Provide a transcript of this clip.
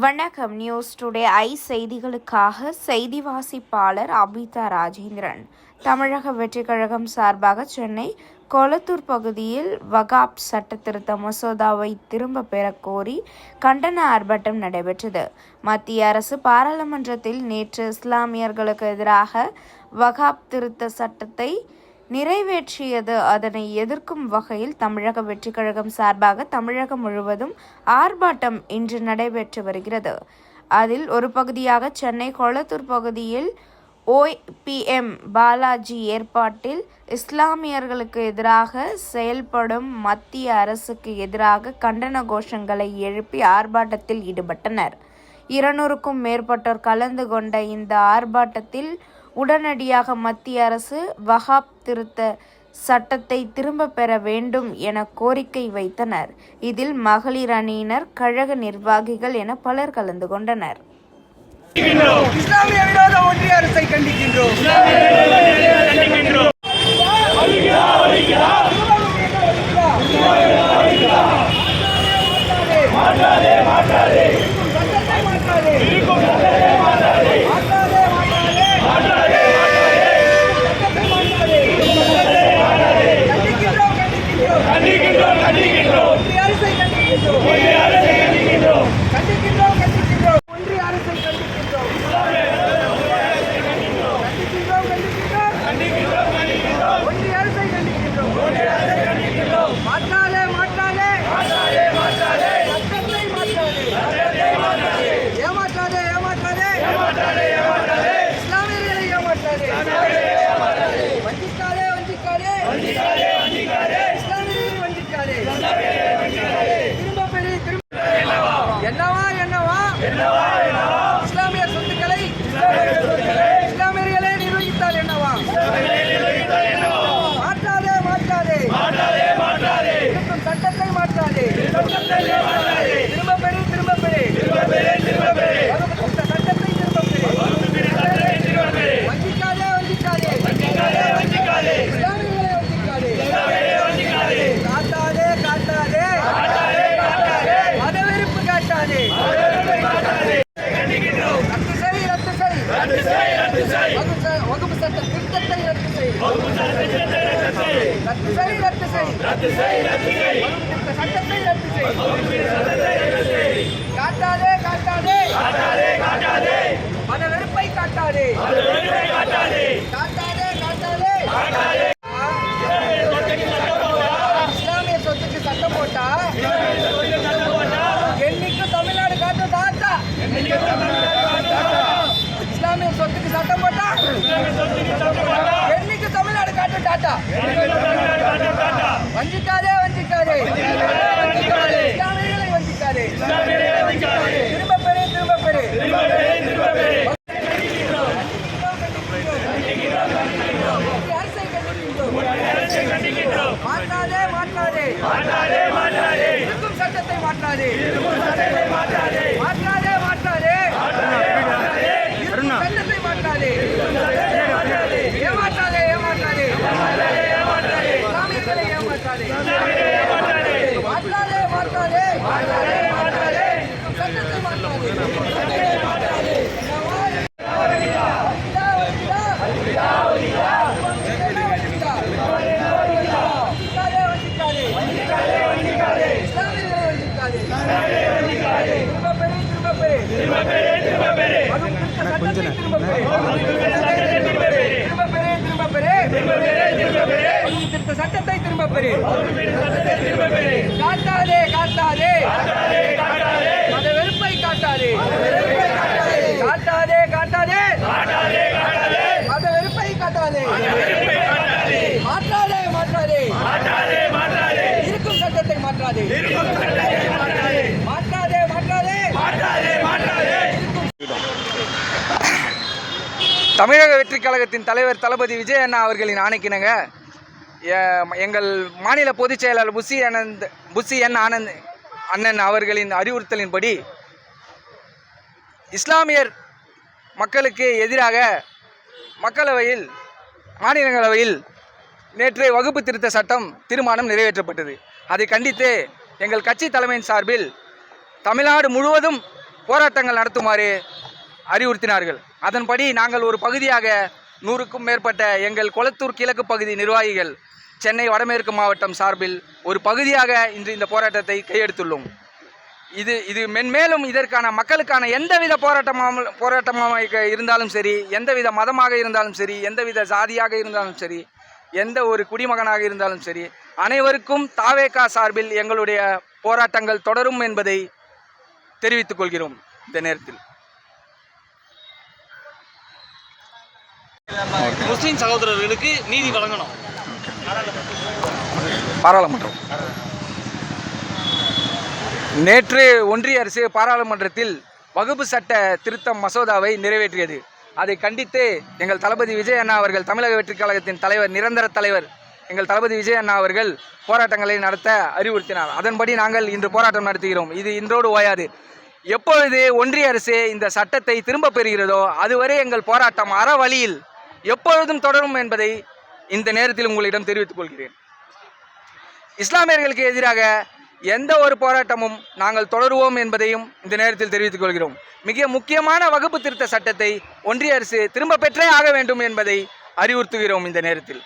வணக்கம். News today I செய்திகளுக்காக செய்தி வாசிப்பாளர் அபிதா ராஜேந்திரன். தமிழக வெற்றிக் கழகம் சார்பாக சென்னை கொளத்தூர் பகுதியில் வகாப் சட்ட திருத்த மசோதாவை திரும்ப பெற கோரி கண்டன ஆர்ப்பாட்டம் நடைபெற்றது. மத்திய அரசு பாராளுமன்றத்தில் நேற்று இஸ்லாமியர்களுக்கு எதிராக வகாப் திருத்த சட்டத்தை நிறைவேற்றியது. அதனை எதிர்க்கும் வகையில் தமிழக வெற்றி கழகம் சார்பாக தமிழகம் முழுவதும் ஆர்ப்பாட்டம் இன்று நடைபெற்று வருகிறது. அதில் ஒரு பகுதியாக சென்னை கொளத்தூர் பகுதியில் ஓபிஎம் பாலாஜி ஏற்பாட்டில் இஸ்லாமியர்களுக்கு எதிராக செயல்படும் மத்திய அரசுக்கு எதிராக கண்டன கோஷங்களை எழுப்பி ஆர்ப்பாட்டத்தில் ஈடுபட்டனர். இருநூறுக்கும் மேற்பட்டோர் கலந்து கொண்ட இந்த ஆர்ப்பாட்டத்தில் உடனடியாக மத்திய அரசு வகாப் திருத்த சட்டத்தை திரும்ப பெற வேண்டும் என கோரிக்கை வைத்தனர். இதில் மகளிர் அணியினர் கழக நிர்வாகிகள் என பலர் கலந்து கொண்டனர். இஸ்லாமிய விரோத ஒன்றிய அரசை கண்டிக்கின்றோம் மாற்றாதே மாற்றாதே சட்டத்தை மாற்றாதே மாற்றாதே மாற்றாதே சட்டத்தை மாற்றாதே கண்டிக்கின்றோம் கண்டிக்கின்றோம் கண்டிக்கின்றோம் ஒன்றிய அரசை கண்டிக்கின்றோம் கண்டிக்கின்றோம் கண்டிக்கின்றோம் ஒன்றிய அரசை கண்டிக்கின்றோம் கண்டிக்கின்றோம் கண்டிக்கின்றோம் ஒன்றிய அரசை கண்டிக்கின்றோம் மாற்றாதே மாற்றாதே சட்டத்தை மாற்றாதே ஏமாற்றாதே ஏமாற்றாதே இஸ்லாமியர்களை ஏமாற்றாதே வஞ்சிக்காதே வஞ்சிக்காதே இஸ்லாமியர்களை வஞ்சிக்காதே திரும்ப பெரு திரும்ப என்னவா என்னவா இஸ்லாமிய சொத்துக்களை இஸ்லாமியர்களை நிர்வகித்தால் என்னவா மாற்றாதே மாற்றாதே இருக்கும் சட்டத்தை மாற்றாதே திரும்ப பெரு திரும்ப பெரு வகுப்பு சட்டத்தை திரும்ப பெரு வஞ்சிக்காதே காட்டாதே காட்டாதே. காட்டாதே ரத்து செய் காட்டாதே. காட்டாதே காட்டாதே. காட்டாதே இஸ்லாமிய சொத்துக்கு சட்டம் போட்டா என்னைக்கு தமிழ்நாடு காட்டு தாத்தா இஸ்லாமிய சொத்துக்கு சட்டம் போட்டா என்னைக்கு தமிழ்நாடு காட்டு டாட்டா வஞ்சிக்காதே வஞ்சிக்காதே இஸ்லாமியர்களை வஞ்சிக்காதே திரும்ப பெரு திரும்ப பெரு அரசை கண்டிக்கின்றோம் மாற்றாதே மாற்றாதே சட்டத்தை மாற்றாதே மாற்றாதே இருக்கும் சட்டத்தை மாற்றாதே ஏமாற்றாதே ஏமாற்றாதே இஸ்லாமியர்களை ஏமாற்றாதே மாற்றாதே மாற்றாதே இருக்கும் சட்டத்தை மாற்றாதே என்னவா? வருகிறா, வருகிறா. வஞ்சிக்காதே, வஞ்சிக்காதே. இஸ்லாமியர்களை வஞ்சிக்காதே. திரும்ப பெரு, திரும்ப பெரு. வகுப்பு திருத்த சட்டத்தை திரும்ப பெரு. திரும்ப பெரு, திரும்ப பெரு. வகுப்பு திருத்த சட்டத்தை திரும்ப பெரு. காட்டாதே காட்டாதே மத வெறுப்பை காட்டாதே மாற்றாதே மாற்றாதே இருக்கும் சட்டத்தை மாற்றாதே மாற்றாதே மாற்றாதே தமிழக வெற்றிக் கழகத்தின் தலைவர் தளபதி விஜய் அண்ணா அவர்களின் ஆணைக்கிணங்க. எங்கள் மாநில பொதுச் செயலாளர் புசி ஆனந்த் புசி என் ஆனந்த் அண்ணன் அவர்களின் அறிவுறுத்தலின்படி இஸ்லாமியர் மக்களுக்கு எதிராக மக்களவையில் மாநிலங்களவையில் நேற்று வகுப்பு திருத்த சட்டம் தீர்மானம் நிறைவேற்றப்பட்டது. அதை கண்டித்து எங்கள் கட்சி தலைமையின் சார்பில் தமிழ்நாடு முழுவதும் போராட்டங்கள் நடத்துமாறு அறிவுறுத்தினார்கள். அதன்படி நாங்கள் ஒரு பகுதியாக நூறுக்கும் மேற்பட்ட எங்கள் கொளத்தூர் கிழக்கு பகுதி நிர்வாகிகள் சென்னை வடமேற்கு மாவட்டம் சார்பில் ஒரு பகுதியாக இன்று இந்த போராட்டத்தை கையெடுத்துள்ளோம். இது இது மென்மேலும் இதற்கான மக்களுக்கான எந்தவித போராட்டமாக போராட்டமாக இருந்தாலும் சரி எந்தவித மதமாக இருந்தாலும் சரி எந்தவித சாதியாக இருந்தாலும் சரி எந்த ஒரு குடிமகனாக இருந்தாலும் சரி அனைவருக்கும் தாவேகா சார்பில் எங்களுடைய போராட்டங்கள் தொடரும் என்பதை தெரிவித்துக் கொள்கிறோம் இந்த நேரத்தில். முஸ்லிம் சகோதரர்களுக்கு நீதி வழங்கணும். பாராளுமன்றம். நேற்று ஒன்றிய அரசு பாராளுமன்றத்தில் வகுப்பு சட்ட திருத்தம் மசோதாவை நிறைவேற்றியது. அதை கண்டித்து எங்கள் தளபதி விஜய் அண்ணா அவர்கள் தமிழக வெற்றிக் கழகத்தின் தலைவர் நிரந்தர தலைவர் எங்கள் தளபதி விஜய் அண்ணா அவர்கள் போராட்டங்களை நடத்த அறிவுறுத்தினார். அதன்படி நாங்கள் இன்று போராட்டம் நடத்துகிறோம். இது இன்றோடு ஓயாது. எப்பொழுது ஒன்றிய அரசு இந்த சட்டத்தை திரும்ப பெறுகிறதோ அதுவரை எங்கள் போராட்டம் அற வழியில் எப்பொழுதும் தொடரும் என்பதை இந்த நேரத்தில் உங்களிடம் தெரிவித்துக் கொள்கிறேன். இஸ்லாமியர்களுக்கு எதிராக எந்த ஒரு போராட்டமும் நாங்கள் தொடருவோம் என்பதையும் இந்த நேரத்தில் தெரிவித்துக் கொள்கிறோம். மிக முக்கியமான வகுப்பு திருத்த சட்டத்தை ஒன்றிய அரசு திரும்ப பெற்றே ஆக வேண்டும் என்பதை அறிவுறுத்துகிறோம் இந்த நேரத்தில்.